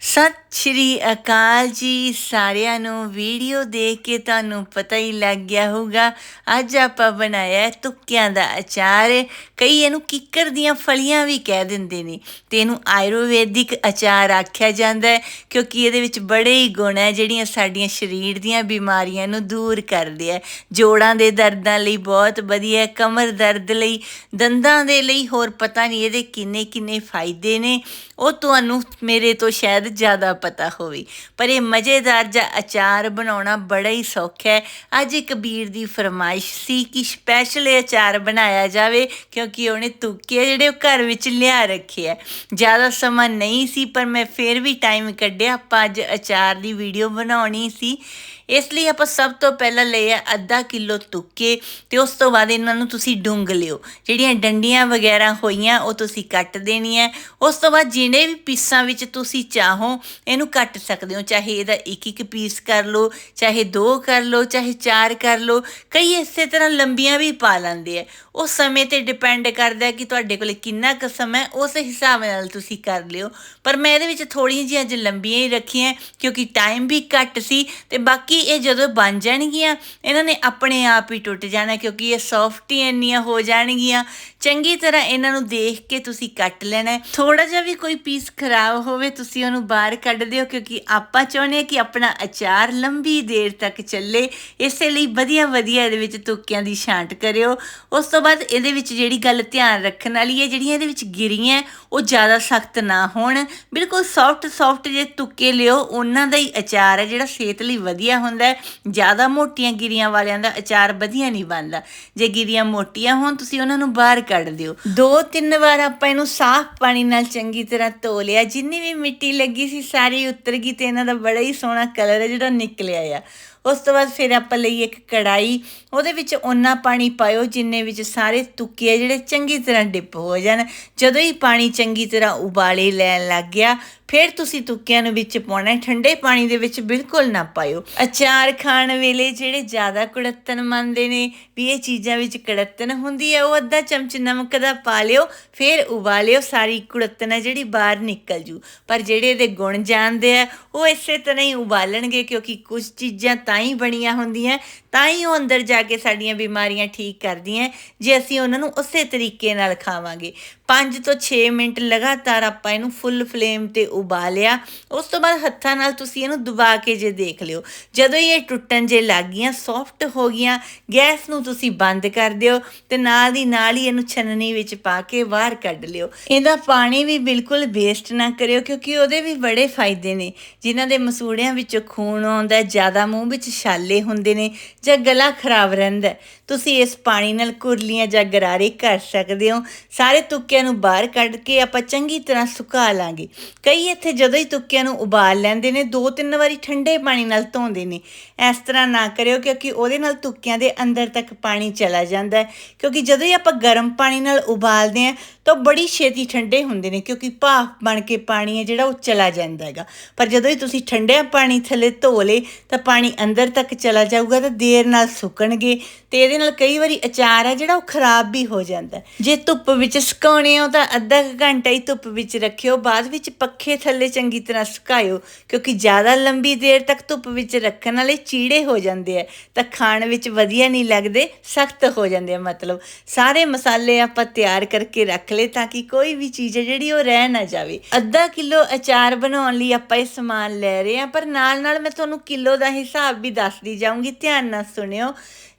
ਸਤਿ ਸ਼੍ਰੀ ਅਕਾਲ ਜੀ। ਸਾਰਿਆਂ ਨੂੰ ਵੀਡੀਓ ਦੇਖ ਕੇ ਤੁਹਾਨੂੰ ਪਤਾ ਹੀ ਲੱਗ ਗਿਆ ਹੋਊਗਾ, ਅੱਜ ਆਪਾਂ ਬਣਾਇਆ ਤੁੱਕਿਆਂ ਦਾ ਅਚਾਰ। ਕਈ ਇਹਨੂੰ ਕਿੱਕਰ ਦੀਆਂ ਫਲੀਆਂ ਵੀ ਕਹਿ ਦਿੰਦੇ ਨੇ ਤੇ ਇਹਨੂੰ ਆਯੁਰਵੈਦਿਕ ਅਚਾਰ ਆਖਿਆ ਜਾਂਦਾ ਹੈ, ਕਿਉਂਕਿ ਇਹਦੇ ਵਿੱਚ ਬੜੇ ਹੀ ਗੁਣ ਹੈ, ਜਿਹੜੀਆਂ ਸਾਡੀਆਂ ਸਰੀਰ ਦੀਆਂ ਬਿਮਾਰੀਆਂ ਨੂੰ ਦੂਰ ਕਰਦੇ ਆ ਜੋੜਾਂ ਦੇ ਦਰਦਾਂ ਲਈ ਬਹੁਤ ਵਧੀਆ ਕਮਰ ਦਰਦ ਲਈ, ਦੰਦਾਂ ਦੇ ਲਈ ਹੋਰ ਪਤਾ ਨਹੀਂ ਇਹਦੇ ਕਿੰਨੇ ਕਿੰਨੇ ਫਾਇਦੇ ਨੇ। ਉਹ ਤੁਹਾਨੂੰ ਮੇਰੇ ਤੋਂ ਸ਼ਾਇਦ ਜ਼ਿਆਦਾ ਪਤਾ ਹੋਵੇ। ਪਰ ਇਹ ਮਜ਼ੇਦਾਰ ਜਿਹਾ ਅਚਾਰ ਬਣਾਉਣਾ ਬੜਾ ਹੀ ਸੌਖਾ ਹੈ। ਅੱਜ ਇੱਕ ਵੀਰ ਦੀ ਫਰਮਾਇਸ਼ ਸੀ ਕਿ ਸਪੈਸ਼ਲ ਇਹ ਅਚਾਰ ਬਣਾਇਆ ਜਾਵੇ, ਕਿਉਂਕਿ ਉਹਨੇ ਤੁੱਕੇ ਜਿਹੜੇ ਉਹ ਘਰ ਵਿੱਚ ਲਿਆ ਰੱਖੇ ਹੈ ਜ਼ਿਆਦਾ ਸਮਾਂ ਨਹੀਂ ਸੀ, ਪਰ ਮੈਂ ਫੇਰ ਵੀ ਟਾਈਮ ਕੱਢਿਆ। ਆਪਾਂ ਅੱਜ ਅਚਾਰ ਦੀ ਵੀਡੀਓ ਬਣਾਉਣੀ ਸੀ। ਇਸ ਲਈ ਆਪਾਂ ਸਭ ਤੋਂ ਪਹਿਲਾਂ ਲਿਆ ਅੱਧਾ ਕਿਲੋ ਤੁੱਕੇ ਤੇ ਉਸ ਤੋਂ ਬਾਅਦ ਇਹਨਾਂ ਨੂੰ ਤੁਸੀਂ ਡੁੰਗ ਲਿਓ। ਜਿਹੜੀਆਂ ਡੰਡੀਆਂ ਵਗੈਰਾ ਹੋਈਆਂ, ਉਹ ਤੁਸੀਂ ਕੱਟ ਦੇਣੀਆਂ। ਉਸ ਤੋਂ ਬਾਅਦ ਜਿਹੜੇ ਵੀ ਪੀਸਾਂ ਵਿੱਚ ਤੁਸੀਂ ਚਾਹੋ, ਇਹਨੂੰ ਕੱਟ ਸਕਦੇ ਹੋ। ਚਾਹੇ ਇਹਦਾ ਇੱਕ ਇੱਕ ਪੀਸ ਕਰ ਲਓ, ਚਾਹੇ ਦੋ ਕਰ ਲਓ, ਚਾਹੇ ਚਾਰ ਕਰ ਲਓ। ਕਈ ਇਸੇ ਤਰ੍ਹਾਂ ਲੰਬੀਆਂ ਵੀ ਪਾ ਲੈਂਦੇ ਆ। ਉਹ ਸਮੇਂ ਤੇ ਡਿਪੈਂਡ ਕਰਦਾ ਕਿ ਤੁਹਾਡੇ ਕੋਲ ਕਿੰਨਾ ਕੁ ਸਮਾਂ ਉਸ ਹਿਸਾਬ ਨਾਲ ਤੁਸੀਂ ਕਰ ਲਿਓ। ਪਰ ਮੈਂ ਇਹਦੇ ਵਿੱਚ ਥੋੜੀਆਂ ਜਿਹੀਆਂ ਅੱਜ ਲੰਬੀਆਂ ਹੀ ਰੱਖੀਆਂ, ਕਿਉਂਕਿ ਟਾਈਮ ਵੀ ਘੱਟ ਸੀ ਤੇ ਬਾਕੀ ਕਿ ਇਹ ਜਦੋਂ ਬਣ ਜਾਣਗੀਆਂ, ਇਹਨਾਂ ਨੇ ਆਪਣੇ ਆਪ ਹੀ ਟੁੱਟ ਜਾਣਾ, ਕਿਉਂਕਿ ਇਹ ਸੌਫਟ ਹੀ ਇੰਨੀਆਂ ਹੋ ਜਾਣਗੀਆਂ। ਚੰਗੀ ਤਰ੍ਹਾਂ ਇਹਨਾਂ ਨੂੰ ਦੇਖ ਕੇ ਤੁਸੀਂ ਕੱਟ ਲੈਣਾ ਥੋੜਾ ਜਿਹਾ ਵੀ ਕੋਈ ਪੀਸ ਖਰਾਬ ਹੋਵੇ, ਤੁਸੀਂ ਉਹਨੂੰ ਬਾਹਰ ਕੱਢ ਦਿਓ, ਕਿਉਂਕਿ ਆਪਾਂ ਚਾਹੁੰਦੇ ਹਾਂ ਕਿ ਆਪਣਾ ਅਚਾਰ ਲੰਬੀ ਦੇਰ ਤੱਕ ਚੱਲੇ। ਇਸੇ ਲਈ ਵਧੀਆ ਵਧੀਆ ਇਹਦੇ ਵਿੱਚ ਤੁੱਕਿਆਂ ਦੀ ਛਾਂਟ ਕਰਿਓ। ਉਸ ਤੋਂ ਬਾਅਦ ਇਹਦੇ ਵਿੱਚ ਜਿਹੜੀ ਗੱਲ ਧਿਆਨ ਰੱਖਣ ਵਾਲੀ ਹੈ, ਜਿਹੜੀਆਂ ਇਹਦੇ ਵਿੱਚ ਗਿਰੀਆਂ, ਉਹ ਜ਼ਿਆਦਾ ਸਖਤ ਨਾ ਹੋਣ। ਬਿਲਕੁਲ ਸੌਫਟ ਸੌਫਟ ਜੇ ਤੁੱਕੇ ਲਿਓ, ਉਹਨਾਂ ਦਾ ਹੀ ਅਚਾਰ ਹੈ, ਜਿਹੜਾ ਸਿਹਤ ਲਈ ਵਧੀਆ ਹੁੰਦਾ ਜ਼ਿਆਦਾ ਮੋਟੀਆਂ ਗਿਰੀਆਂ ਵਾਲਿਆਂ ਦਾ ਅਚਾਰ ਵਧੀਆ ਨਹੀਂ ਬਣਦਾ। ਜੇ ਗਿਰੀਆਂ ਮੋਟੀਆਂ ਹੋਣ, ਤੁਸੀਂ ਉਹਨਾਂ ਨੂੰ ਬਾਹਰ ਕੱਢ ਦਿਓ। ਦੋ ਤਿੰਨ ਵਾਰ ਆਪਾਂ ਇਹਨੂੰ ਸਾਫ਼ ਪਾਣੀ ਨਾਲ ਚੰਗੀ ਤਰ੍ਹਾਂ ਧੋ ਲਿਆ। ਜਿੰਨੀ ਵੀ ਮਿੱਟੀ ਲੱਗੀ ਸੀ, ਸਾਰੀ ਉਤਰ ਗਈ ਤੇ ਇਹਨਾਂ ਦਾ ਬੜਾ ਹੀ ਸੋਹਣਾ ਕਲਰ ਹੈ ਜਿਹੜਾ ਨਿਕਲਿਆ ਆ। ਉਸ ਤੋਂ ਬਾਅਦ ਫਿਰ ਆਪਾਂ ਲਈ ਇੱਕ ਕੜਾਈ ਉਹਦੇ ਵਿੱਚ ਓਨਾ ਪਾਣੀ ਪਾਇਓ ਜਿੰਨੇ ਵਿੱਚ ਸਾਰੇ ਤੁੱਕੇ ਆ ਜਿਹੜੇ ਚੰਗੀ ਤਰ੍ਹਾਂ ਡਿਪ ਹੋ ਜਾਣ। ਜਦੋਂ ਹੀ ਪਾਣੀ ਚੰਗੀ ਤਰ੍ਹਾਂ ਉਬਾਲੇ ਲੈਣ ਲੱਗ ਗਿਆ ਫਿਰ ਤੁਸੀਂ ਤੁੱਕਿਆਂ ਨੂੰ ਵਿੱਚ ਪਾਉਣਾ ਠੰਡੇ ਪਾਣੀ ਦੇ ਵਿੱਚ ਬਿਲਕੁਲ ਨਾ ਪਾਇਓ। ਅਚਾਰ ਖਾਣ ਵੇਲੇ ਜਿਹੜੇ ਜ਼ਿਆਦਾ ਕੁੜੱਤਨ ਮੰਨਦੇ ਨੇ, ਵੀ ਇਹ ਚੀਜ਼ਾਂ ਵਿੱਚ ਕੁੜੱਤਨ ਹੁੰਦੀ ਹੈ, ਉਹ ਅੱਧਾ ਚਮਚ ਨਮਕ ਦਾ ਪਾ ਲਿਓ, ਫਿਰ ਉਬਾਲਿਓ, ਸਾਰੀ ਕੁੜੱਤਨ ਹੈ ਜਿਹੜੀ ਬਾਹਰ ਨਿਕਲ ਜੂ। ਪਰ ਜਿਹੜੇ ਇਹਦੇ ਗੁਣ ਜਾਣਦੇ ਆ, ਉਹ ਇਸੇ ਤਰ੍ਹਾਂ ਹੀ ਉਬਾਲਣਗੇ, ਕਿਉਂਕਿ ਕੁਝ ਚੀਜ਼ਾਂ ਤਾਂ ਹੀ ਬਣੀਆਂ ਹੁੰਦੀਆਂ, ਤਾਂ ਹੀ ਉਹ ਅੰਦਰ ਜਾ ਕੇ ਸਾਡੀਆਂ ਬਿਮਾਰੀਆਂ ਠੀਕ ਕਰਦੀਆਂ, ਜੇ ਅਸੀਂ ਉਹਨਾਂ ਨੂੰ ਉਸੇ ਤਰੀਕੇ ਨਾਲ ਖਾਵਾਂਗੇ। 5 ਤੋਂ 6 ਮਿੰਟ ਲਗਾਤਾਰ ਆਪਾਂ ਇਹਨੂੰ ਫੁੱਲ ਫਲੇਮ ਤੇ ਉਬਾਲਿਆ, ਉਸ ਤੋਂ ਬਾਅਦ ਹੱਥਾਂ ਨਾਲ ਤੁਸੀਂ ਇਹਨੂੰ ਦਬਾ ਕੇ ਜੇ ਦੇਖ ਲਿਓ। ਜਦੋਂ ਇਹ ਟੁੱਟਣ ਜੇ ਲੱਗ ਗਈਆਂ ਸੌਫਟ ਹੋ ਗਈਆਂ, ਗੈਸ ਨੂੰ ਤੁਸੀਂ ਬੰਦ ਕਰ ਦਿਓ ਤੇ ਨਾਲ ਦੀ ਨਾਲ ਹੀ ਇਹਨੂੰ ਛਨਨੀ ਵਿੱਚ ਪਾ ਕੇ ਬਾਹਰ ਕੱਢ ਲਿਓ। ਇਹਦਾ ਪਾਣੀ ਵੀ ਬਿਲਕੁਲ ਵੇਸਟ ਨਾ ਕਰਿਓ, ਕਿਉਂਕਿ ਉਹਦੇ ਵੀ ਬੜੇ ਫਾਇਦੇ ਨੇ। ਜਿਨ੍ਹਾਂ ਦੇ ਮਸੂੜਿਆਂ ਵਿੱਚੋਂ ਖੂਨ ਆਉਂਦਾ ਜ਼ਿਆਦਾ ਮੂੰਹ ਵਿੱਚ ਛਾਲੇ ਹੁੰਦੇ ਨੇ ਜਾਂ ਗਲਾ ਖਰਾਬ ਰਹਿੰਦਾ ਤੁਸੀਂ ਇਸ ਪਾਣੀ ਨਾਲ ਕੁਰਲੀਆਂ ਜਾਂ ਗਰਾਰੇ ਕਰ ਸਕਦੇ ਹੋ। ਸਾਰੇ ਤੁੱਕਿਆਂ ਨੂੰ ਬਾਹਰ ਕੱਢ ਕੇ ਆਪਾਂ ਚੰਗੀ ਤਰ੍ਹਾਂ ਸੁਕਾ ਲਾਂਗੇ। ਕਈ ਇੱਥੇ ਜਦੋਂ ਹੀ ਤੁੱਕਿਆਂ ਨੂੰ ਉਬਾਲ ਲੈਂਦੇ ਨੇ, ਦੋ ਤਿੰਨ ਵਾਰੀ ਠੰਡੇ ਪਾਣੀ ਨਾਲ ਧੋਂਦੇ ਨੇ। ਇਸ ਤਰ੍ਹਾਂ ਨਾ ਕਰਿਓ ਕਿਉਂਕਿ ਉਹਦੇ ਨਾਲ ਤੁੱਕਿਆਂ ਦੇ ਅੰਦਰ ਤੱਕ ਪਾਣੀ ਚਲਾ ਜਾਂਦਾ ਹੈ। ਕਿਉਂਕਿ ਜਦੋਂ ਹੀ ਆਪਾਂ ਗਰਮ ਪਾਣੀ ਨਾਲ ਉਬਾਲਦੇ ਆ ਤਾਂ ਬੜੀ ਛੇਤੀ ਠੰਡੇ ਹੁੰਦੇ ਨੇ, ਕਿਉਂਕਿ ਭਾਫ ਬਣ ਕੇ ਪਾਣੀ ਹੈ ਜਿਹੜਾ ਉਹ ਚਲਾ ਜਾਂਦਾ ਹੈਗਾ। ਪਰ ਜਦੋਂ ਹੀ ਤੁਸੀਂ ਠੰਡੇ ਪਾਣੀ ਥੱਲੇ ਧੋ ਲੇ ਤਾਂ ਪਾਣੀ ਅੰਦਰ ਤੱਕ ਚਲਾ ਜਾਊਗਾ, ਤਾਂ ਦੇਰ ਨਾਲ ਸੁੱਕਣਗੇ ਤੇ ਇਹਦੇ ਨਾਲ ਕਈ ਵਾਰੀ ਅਚਾਰ ਹੈ ਜਿਹੜਾ ਉਹ ਖਰਾਬ ਵੀ ਹੋ ਜਾਂਦਾ ਜੇ ਧੁੱਪ ਵਿੱਚ ਸੁਕਾਉਣੇ ਹੋ, ਤਾਂ ਅੱਧਾ ਘੰਟਾ ਹੀ ਧੁੱਪ ਵਿੱਚ ਰੱਖਿਓ। ਬਾਅਦ ਵਿੱਚ ਪੱਖੇ ਥੱਲੇ ਚੰਗੀ ਤਰ੍ਹਾਂ ਸੁਕਾਇਓ, ਕਿਉਂਕਿ ਜ਼ਿਆਦਾ ਲੰਬੀ ਦੇਰ ਤੱਕ ਧੁੱਪ ਵਿੱਚ ਰੱਖਣ ਵਾਲੇ ਚੀੜੇ ਹੋ ਜਾਂਦੇ ਆ, ਤਾਂ ਖਾਣ ਵਿੱਚ ਵਧੀਆ ਨਹੀਂ ਲੱਗਦੇ, ਸਖਤ ਹੋ ਜਾਂਦੇ ਆ ਮਤਲਬ। ਸਾਰੇ ਮਸਾਲੇ ਆਪਾਂ ਤਿਆਰ ਕਰਕੇ ਰੱਖ ਲਏ ਤਾਂ ਕਿ ਕੋਈ ਵੀ ਚੀਜ਼ ਹੈ ਜਿਹੜੀ ਉਹ ਰਹਿ ਨਾ ਜਾਵੇ। ਅੱਧਾ ਕਿਲੋ ਅਚਾਰ ਬਣਾਉਣ ਲਈ ਆਪਾਂ ਇਹ ਸਮਾਨ ਲੈ ਰਹੇ ਆ ਪਰ ਨਾਲ ਨਾਲ ਮੈਂ ਤੁਹਾਨੂੰ ਕਿਲੋ ਦਾ ਹਿਸਾਬ ਵੀ ਦੱਸਦੀ ਜਾਊਂਗੀ, ਧਿਆਨ ਨਾਲ ਸੁਣਿਓ।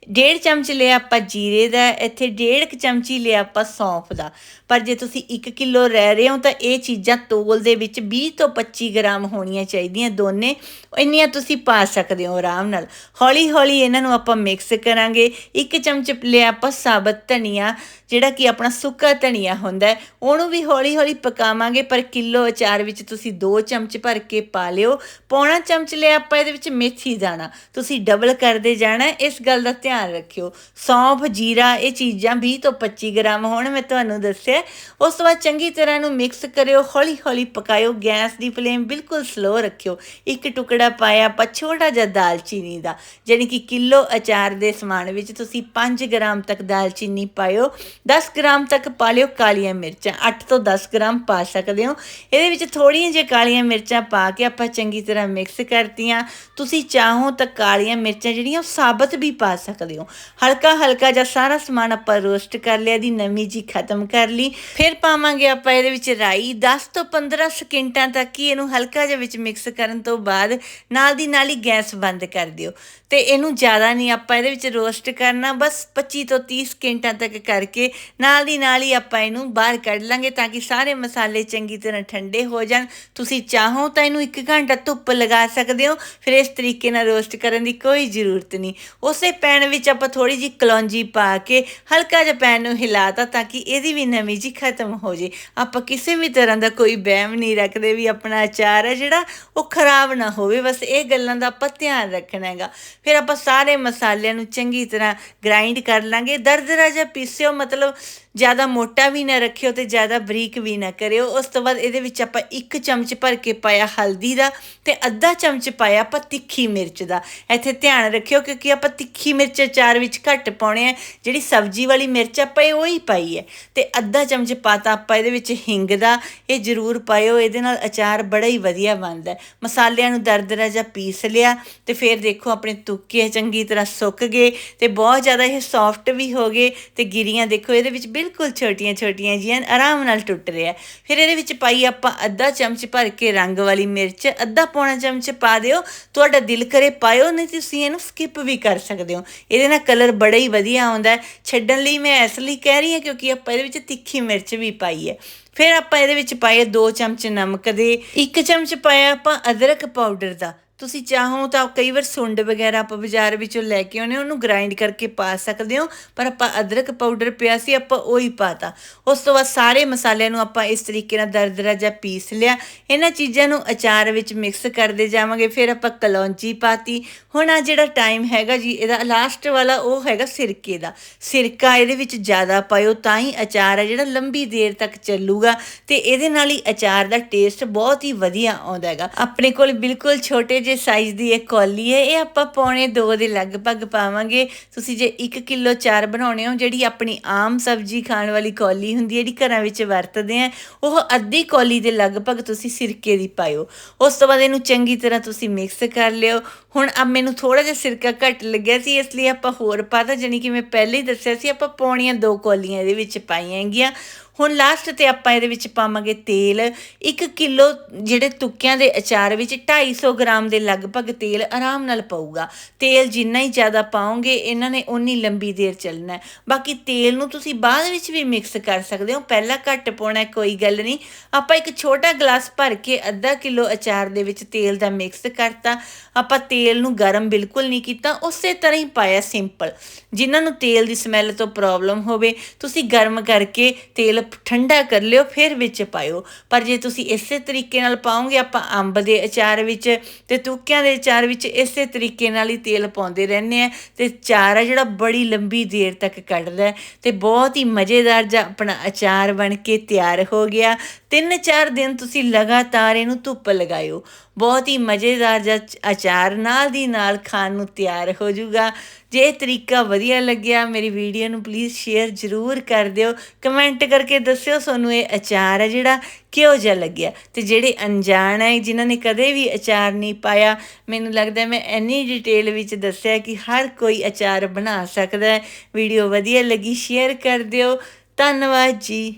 ਡੇਢ ਚਮਚ ਲਿਆ ਆਪਾਂ ਜੀਰੇ ਦਾ, ਇੱਥੇ ਡੇਢ ਕ ਚਮਚੀ ਲਿਆ ਆਪਾਂ ਸੌਂਫ ਦਾ। ਪਰ ਜੇ ਤੁਸੀਂ 1 ਕਿਲੋ ਰਹਿ ਰਹੇ ਹੋ ਤਾਂ ਇਹ ਚੀਜ਼ਾਂ ਤੋਲ ਦੇ ਵਿੱਚ 20 ਤੋਂ 25 ਗ੍ਰਾਮ ਹੋਣੀਆਂ ਚਾਹੀਦੀਆਂ ਦੋਨੇ। ਇੰਨੀਆਂ ਤੁਸੀਂ ਪਾ ਸਕਦੇ ਹੋ ਆਰਾਮ ਨਾਲ। ਹੌਲੀ ਹੌਲੀ ਇਹਨਾਂ ਨੂੰ ਆਪਾਂ ਮਿਕਸ ਕਰਾਂਗੇ। 1 ਚਮਚ ਲਿਆ ਆਪਾਂ ਸਾਬਤ ਧਨੀਆ, ਜਿਹੜਾ ਕਿ ਆਪਣਾ ਸੁੱਕਾ ਧਨੀਆ ਹੁੰਦਾ ਉਹਨੂੰ ਵੀ ਹੌਲੀ ਹੌਲੀ ਪਕਾਵਾਂਗੇ, ਪਰ ਕਿਲੋ ਅਚਾਰ ਵਿੱਚ ਤੁਸੀਂ 2 ਚਮਚ ਭਰ ਕੇ ਪਾ ਲਿਓ। ਪੌਣਾ ਚਮਚ ਲਿਆ ਆਪਾਂ ਇਹਦੇ ਵਿੱਚ ਮੇਥੀ ਦਾਣਾ। ਤੁਸੀਂ ਡਬਲ ਕਰਦੇ ਜਾਣਾ। ਇਸ ਗੱਲ ਦਾ ਧਿਆਨ ਧਿਆਨ ਰੱਖਿਓ। ਸੌਂਫ, ਜੀਰਾ, ਇਹ ਚੀਜ਼ਾਂ 20 ਤੋਂ 25 ਗ੍ਰਾਮ ਹੋਣ, ਮੈਂ ਤੁਹਾਨੂੰ ਦੱਸਿਆ। ਉਸ ਤੋਂ ਬਾਅਦ ਚੰਗੀ ਤਰ੍ਹਾਂ ਨੂੰ ਮਿਕਸ ਕਰਿਓ ਹੌਲੀ ਹੌਲੀ ਪਕਾਇਓ। ਗੈਸ ਦੀ ਫਲੇਮ ਬਿਲਕੁਲ ਸਲੋ ਰੱਖਿਓ। ਇੱਕ ਟੁਕੜਾ ਪਾਇਆ ਆਪਾਂ ਛੋਟਾ ਜਿਹਾ ਦਾਲਚੀਨੀ ਦਾ ਯਾਨੀ ਕਿ ਕਿਲੋ ਅਚਾਰ ਦੇ ਸਮਾਨ ਵਿੱਚ ਤੁਸੀਂ 5 ਗ੍ਰਾਮ ਤੱਕ ਦਾਲਚੀਨੀ ਪਾਇਓ। 10 ਗ੍ਰਾਮ ਤੱਕ ਪਾ ਲਿਓ ਕਾਲੀਆਂ ਮਿਰਚਾਂ। 8 ਤੋਂ 10 ਗ੍ਰਾਮ ਪਾ ਸਕਦੇ ਹੋ। ਇਹਦੇ ਵਿੱਚ ਥੋੜੀਆਂ ਜਿਹੀਆਂ ਕਾਲੀਆਂ ਮਿਰਚਾਂ ਪਾ ਕੇ ਆਪਾਂ ਚੰਗੀ ਤਰ੍ਹਾਂ ਮਿਕਸ ਕਰਤੀਆਂ। ਤੁਸੀਂ ਚਾਹੋ ਤਾਂ ਕਾਲੀਆਂ ਮਿਰਚਾਂ ਜਿਹੜੀਆਂ ਉਹ ਸਾਬਤ ਵੀ ਪਾ ਸਕਦੇ ਹੋ ਹਲਕਾ ਹਲਕਾ ਜਿਹਾ ਸਾਰਾ ਸਮਾਨ ਆਪਾਂ ਰੋਸਟ ਕਰ ਲਿਆ ਦੀ ਨਮੀ ਜੀ ਖਤਮ ਕਰ ਲਈ। ਫਿਰ ਪਾਵਾਂਗੇ ਆਪਾਂ ਇਹਦੇ ਵਿੱਚ ਰਾਈ। 10 ਤੋਂ 15 ਸਕਿੰਟਾਂ ਤੱਕ ਹੀ ਇਹਨੂੰ ਹਲਕਾ ਜਿਹਾ ਵਿੱਚ ਮਿਕਸ ਕਰਨ ਤੋਂ ਬਾਅਦ ਨਾਲ ਦੀ ਨਾਲ ਹੀ ਗੈਸ ਬੰਦ ਕਰ ਦਿਓ। ਤੇ ਇਹਨੂੰ ਜ਼ਿਆਦਾ ਨਹੀਂ ਆਪਾਂ ਇਹਦੇ ਵਿੱਚ ਰੋਸਟ ਕਰਨਾ, ਬਸ 25 ਤੋਂ 30 ਸਕਿੰਟਾਂ ਤੱਕ ਕਰਕੇ ਨਾਲ ਦੀ ਨਾਲ ਹੀ ਆਪਾਂ ਇਹਨੂੰ ਬਾਹਰ ਕੱਢ ਲਾਂਗੇ ਤਾਂ ਕਿ ਸਾਰੇ ਮਸਾਲੇ ਚੰਗੀ ਤਰ੍ਹਾਂ ਠੰਡੇ ਹੋ ਜਾਣ। ਤੁਸੀਂ ਚਾਹੋ ਤਾਂ ਇਹਨੂੰ 1 ਘੰਟਾ ਧੁੱਪ ਲਗਾ ਸਕਦੇ ਹੋ, ਫਿਰ ਇਸ ਤਰੀਕੇ ਨਾਲ ਰੋਸਟ ਕਰਨ ਦੀ ਕੋਈ ਜ਼ਰੂਰਤ ਨਹੀਂ। ਉਸੇ ਪੈਨ ਵਿੱਚ ਆਪਾਂ ਥੋੜੀ ਜਿਹੀ ਕਲੌਂਜੀ ਪਾ ਕੇ ਹਲਕਾ ਜਿਹਾ ਪੈਨ ਨੂੰ ਹਿਲਾਤਾ ਤਾਂ ਕਿ ਇਹਦੀ ਵੀ ਨਮੀ ਜੀ ਖਤਮ ਹੋ ਜੇ। ਆਪਾਂ ਕਿਸੇ ਵੀ ਤਰ੍ਹਾਂ ਦਾ ਕੋਈ ਬਹਿਮ ਨਹੀਂ ਰੱਖਦੇ ਵੀ ਆਪਣਾ ਅਚਾਰ ਹੈ ਜਿਹੜਾ ਉਹ ਖਰਾਬ ਨਾ ਹੋਵੇ। ਬਸ ਇਹ ਗੱਲਾਂ ਦਾ ਆਪਾਂ ਧਿਆਨ ਰੱਖਣਾ ਹੈਗਾ। ਫਿਰ ਆਪਾਂ ਸਾਰੇ ਮਸਾਲਿਆਂ ਨੂੰ ਚੰਗੀ ਤਰ੍ਹਾਂ ਗ੍ਰਾਈਂਡ ਕਰ ਲਾਂਗੇ। ਦਰਦਰਾ ਜਿਹਾ ਪੀਸਿਓ ਮਤਲਬ ਜ਼ਿਆਦਾ ਮੋਟਾ ਵੀ ਨਾ ਰੱਖਿਓ ਤੇ ਜ਼ਿਆਦਾ ਬਰੀਕ ਵੀ ਨਾ ਕਰਿਓ। ਉਸ ਤੋਂ ਬਾਅਦ ਇਹਦੇ ਵਿੱਚ ਆਪਾਂ ਇੱਕ ਚਮਚ ਭਰ ਕੇ ਪਾਇਆ ਹਲਦੀ ਦਾ ਤੇ ਅੱਧਾ ਚਮਚ ਪਾਇਆ ਆਪਾਂ ਤਿੱਖੀ ਮਿਰਚ ਦਾ। ਇੱਥੇ ਧਿਆਨ ਰੱਖਿਓ ਕਿਉਂਕਿ ਆਪਾਂ ਤਿੱਖੀ ਮਿਰਚ ਅਚਾਰ ਵਿੱਚ ਘੱਟ ਪਾਉਣੇ ਆ। ਜਿਹੜੀ ਸਬਜ਼ੀ ਵਾਲੀ ਮਿਰਚ ਆਪਾਂ ਇਹ ਉਹੀ ਪਾਈ ਹੈ। ਤੇ ਅੱਧਾ ਚਮਚ ਪਾਤਾ ਆਪਾਂ ਇਹਦੇ ਵਿੱਚ ਹਿੰਗ ਦਾ, ਇਹ ਜ਼ਰੂਰ ਪਾਇਓ, ਇਹਦੇ ਨਾਲ ਅਚਾਰ ਬੜਾ ਹੀ ਵਧੀਆ ਬਣਦਾ ਹੈ। ਮਸਾਲਿਆਂ ਨੂੰ ਦਰਦਰਾ ਜਿਹਾ ਪੀਸ ਲਿਆ ਤੇ ਫਿਰ ਦੇਖੋ ਆਪਣੇ ਤੁੱਕੇ ਚੰਗੀ ਤਰ੍ਹਾਂ ਸੁੱਕ ਗਏ ਤੇ ਬਹੁਤ ਜ਼ਿਆਦਾ ਇਹ ਸੌਫਟ ਵੀ ਹੋ ਗਏ ਤੇ ਗਿਰੀਆਂ ਦੇਖੋ ਇਹਦੇ ਵਿੱਚ ਬਿਲਕੁਲ ਛੋਟੀਆਂ ਛੋਟੀਆਂ ਜੀਆਂ ਆਰਾਮ ਨਾਲ ਟੁੱਟ ਰਿਹਾ। ਫਿਰ ਇਹਦੇ ਵਿੱਚ ਪਾਈ ਆਪਾਂ ਅੱਧਾ ਚਮਚ ਭਰ ਕੇ ਰੰਗ ਵਾਲੀ ਮਿਰਚ, ਅੱਧਾ ਪੌਣਾ ਚਮਚ ਪਾ ਦਿਓ। ਤੁਹਾਡਾ ਦਿਲ ਕਰੇ ਪਾਇਓ, ਨਹੀਂ ਤੁਸੀਂ ਇਹਨੂੰ ਸਕਿਪ ਵੀ ਕਰ ਸਕਦੇ ਹੋ। ਇਹਦੇ ਨਾਲ ਕਲਰ ਬੜਾ ਹੀ ਵਧੀਆ ਆਉਂਦਾ ਛੱਡਣ ਲਈ ਮੈਂ ਇਸ ਲਈ ਕਹਿ ਰਹੀ ਹਾਂ ਕਿਉਂਕਿ ਆਪਾਂ ਇਹਦੇ ਵਿੱਚ ਤਿੱਖੀ ਮਿਰਚ ਵੀ ਪਾਈ ਹੈ। ਫਿਰ ਆਪਾਂ ਇਹਦੇ ਵਿੱਚ ਪਾਏ 2 ਚਮਚ ਨਮਕ ਦੇ 1 ਚਮਚ ਪਾਇਆ ਆਪਾਂ ਅਦਰਕ ਪਾਊਡਰ ਦਾ। ਤੁਸੀਂ ਚਾਹੋ ਤਾਂ ਕਈ ਵਾਰ ਸੁੰਡ ਵਗੈਰਾ ਆਪਾਂ ਬਾਜ਼ਾਰ ਵਿੱਚੋਂ ਲੈ ਕੇ ਆਉਨੇ ਉਹਨੂੰ ਗ੍ਰਾਈਂਡ ਕਰਕੇ ਪਾ ਸਕਦੇ ਹੋ, ਪਰ ਆਪਾਂ ਅਦਰਕ ਪਾਊਡਰ ਪਿਆ ਸੀ, ਆਪਾਂ ਉਹ ਹੀ ਪਾਤਾ। ਉਸ ਤੋਂ ਬਾਅਦ ਸਾਰੇ ਮਸਾਲਿਆਂ ਨੂੰ ਆਪਾਂ ਇਸ ਤਰੀਕੇ ਨਾਲ ਦਰਦਰਾ ਜਿਹਾ ਪੀਸ ਲਿਆ। ਇਹਨਾਂ ਚੀਜ਼ਾਂ ਨੂੰ ਅਚਾਰ ਵਿੱਚ ਮਿਕਸ ਕਰਦੇ ਜਾਵਾਂਗੇ, ਫਿਰ ਆਪਾਂ ਕਲੌਂਜੀ ਪਾਤੀ। ਹੁਣ ਆ ਜਿਹੜਾ ਟਾਈਮ ਹੈਗਾ ਜੀ, ਇਹਦਾ ਲਾਸਟ ਵਾਲਾ ਉਹ ਹੈਗਾ ਸਿਰਕੇ ਦਾ। ਸਿਰਕਾ ਇਹਦੇ ਵਿੱਚ ਜ਼ਿਆਦਾ ਪਾਇਓ, ਤਾਂ ਹੀ ਅਚਾਰ ਹੈ ਜਿਹੜਾ ਲੰਬੀ ਦੇਰ ਤੱਕ ਚੱਲੂਗਾ, ਤੇ ਇਹਦੇ ਨਾਲ ਹੀ ਅਚਾਰ ਦਾ ਟੇਸਟ ਬਹੁਤ ਹੀ ਵਧੀਆ ਆਉਂਦਾ ਹੈਗਾ। ਆਪਣੇ ਕੋਲ ਬਿਲਕੁਲ ਛੋਟੇ ਜੇ ਸਾਈਜ਼ ਦੀ ਇਹ ਕੌਲੀ ਹੈ, ਇਹ ਆਪਾਂ ਪੌਣੇ 2 ਦੇ ਲਗਭਗ ਪਾਵਾਂਗੇ। ਤੁਸੀਂ ਜੇ 1 ਕਿਲੋ ਚਾਰ ਬਣਾਉਣੇ ਹੋ, ਜਿਹੜੀ ਆਪਣੀ ਆਮ ਸਬਜ਼ੀ ਖਾਣ ਵਾਲੀ ਕੌਲੀ ਹੁੰਦੀ ਹੈ, ਜਿਹੜੀ ਘਰਾਂ ਵਿੱਚ ਵਰਤਦੇ ਆ ਉਹ ਅੱਧੀ ਕੌਲੀ ਦੇ ਲਗਭਗ ਤੁਸੀਂ ਸਿਰਕੇ ਦੀ ਪਾਇਓ। ਉਸ ਤੋਂ ਬਾਅਦ ਇਹਨੂੰ ਚੰਗੀ ਤਰ੍ਹਾਂ ਤੁਸੀਂ ਮਿਕਸ ਕਰ ਲਿਓ। ਹੁਣ ਆ ਮੈਨੂੰ ਥੋੜਾ ਜਿਹਾ ਸਿਰਕਾ ਘੱਟ ਲੱਗਿਆ ਸੀ, ਇਸ ਲਈ ਆਪਾਂ ਹੋਰ ਪਾਤਾ ਜਾਨੀ ਕਿ ਮੈਂ ਪਹਿਲੇ ਹੀ ਦੱਸਿਆ ਸੀ, ਆਪਾਂ ਪੌਣੀਆਂ ਦੋ ਕੌਲੀਆਂ ਇਹਦੇ ਵਿੱਚ ਪਾਈਆਂ ਹੈਗੀਆਂ। ਹੁਣ ਲਾਸਟ ਤੇ ਆਪਾਂ ਇਹਦੇ ਵਿੱਚ ਪਾਵਾਂਗੇ ਤੇਲ। 1 ਕਿਲੋ ਜਿਹੜੇ ਤੁੱਕਿਆਂ ਦੇ ਅਚਾਰ ਵਿੱਚ 250 ਗ੍ਰਾਮ ਦੇ ਲਗਭਗ ਤੇਲ ਆਰਾਮ ਨਾਲ ਪਊਗਾ। ਤੇਲ ਜਿੰਨਾ ਹੀ ਜ਼ਿਆਦਾ ਪਾਓਗੇ, ਇਹਨਾਂ ਨੇ ਉਨੀ ਲੰਬੀ ਦੇਰ ਚੱਲਣਾ ਬਾਕੀ ਤੇਲ ਨੂੰ ਤੁਸੀਂ ਬਾਅਦ ਵਿੱਚ ਵੀ ਮਿਕਸ ਕਰ ਸਕਦੇ ਹੋ। ਪਹਿਲਾਂ ਘੱਟ ਪਾਉਣਾ ਕੋਈ ਗੱਲ ਨਹੀਂ। ਆਪਾਂ ਇੱਕ ਛੋਟਾ ਗਲਾਸ ਭਰ ਕੇ ਅੱਧਾ ਕਿਲੋ ਅਚਾਰ ਦੇ ਵਿੱਚ ਤੇਲ ਦਾ ਮਿਕਸ ਕਰਤਾ। ਆਪਾਂ ਤੇਲ ਨੂੰ ਗਰਮ ਬਿਲਕੁਲ ਨਹੀਂ ਕੀਤਾ, ਉਸੇ ਤਰ੍ਹਾਂ ਹੀ ਪਾਇਆ ਸਿੰਪਲ ਜਿਨ੍ਹਾਂ ਨੂੰ ਤੇਲ ਦੀ ਸਮੈਲ ਤੋਂ ਪ੍ਰੋਬਲਮ ਹੋਵੇ, ਤੁਸੀਂ ਗਰਮ ਕਰਕੇ ਤੇਲ ਠੰਡਾ ਕਰ ਲਿਓ, ਫਿਰ ਵਿੱਚ ਪਾਇਓ। ਪਰ ਜੇ ਤੁਸੀਂ ਇਸੇ ਤਰੀਕੇ ਨਾਲ ਪਾਓਗੇ, ਆਪਾਂ ਅੰਬ ਦੇ ਅਚਾਰ ਵਿੱਚ ਤੇ ਤੁਕਿਆਂ ਦੇ ਅਚਾਰ ਵਿੱਚ ਇਸੇ ਤਰੀਕੇ ਨਾਲ ਹੀ ਤੇਲ ਪਾਉਂਦੇ ਰਹਿੰਦੇ ਆ ਤੇ ਚਾਰ ਆ ਜਿਹੜਾ ਬੜੀ ਲੰਬੀ ਦੇਰ ਤੱਕ ਕੱਢਦਾ ਤੇ ਬਹੁਤ ਹੀ ਮਜ਼ੇਦਾਰ ਜਿਹਾ ਆਪਣਾ ਅਚਾਰ ਬਣ ਕੇ ਤਿਆਰ ਹੋ ਗਿਆ। ਤਿੰਨ ਚਾਰ ਦਿਨ ਤੁਸੀਂ ਲਗਾਤਾਰ ਇਹਨੂੰ ਧੁੱਪ ਲਗਾਇਓ। ਬਹੁਤ ਹੀ ਮਜ਼ੇਦਾਰ ਜਿਹਾ ਅਚਾਰ ਨਾਲ ਦੀ ਨਾਲ ਖਾਣ ਨੂੰ ਤਿਆਰ ਹੋ ਜਾਊਗਾ ਜੇ ਇਹ ਤਰੀਕਾ ਵਧੀਆ ਲੱਗਿਆ ਮੇਰੀ ਵੀਡੀਓ ਨੂੰ ਪਲੀਜ਼ ਸ਼ੇਅਰ ਜ਼ਰੂਰ ਕਰ ਦਿਓ। ਕਮੈਂਟ ਕਰਕੇ ਦੱਸਿਓ ਤੁਹਾਨੂੰ ਇਹ ਅਚਾਰ ਹੈ ਜਿਹੜਾ ਕਿਹੋ ਜਿਹਾ ਲੱਗਿਆ ਤੇ ਜਿਹੜੇ ਅਣਜਾਣ ਹੈ ਜਿਨ੍ਹਾਂ ਨੇ ਕਦੇ ਵੀ ਅਚਾਰ ਨਹੀਂ ਪਾਇਆ, ਮੈਨੂੰ ਲੱਗਦਾ ਮੈਂ ਇੰਨੀ ਡਿਟੇਲ ਵਿੱਚ ਦੱਸਿਆ ਕਿ ਹਰ ਕੋਈ ਅਚਾਰ ਬਣਾ ਸਕਦਾ ਹੈ। ਵੀਡੀਓ ਵਧੀਆ ਲੱਗੀ ਸ਼ੇਅਰ ਕਰ ਦਿਓ। ਧੰਨਵਾਦ ਜੀ।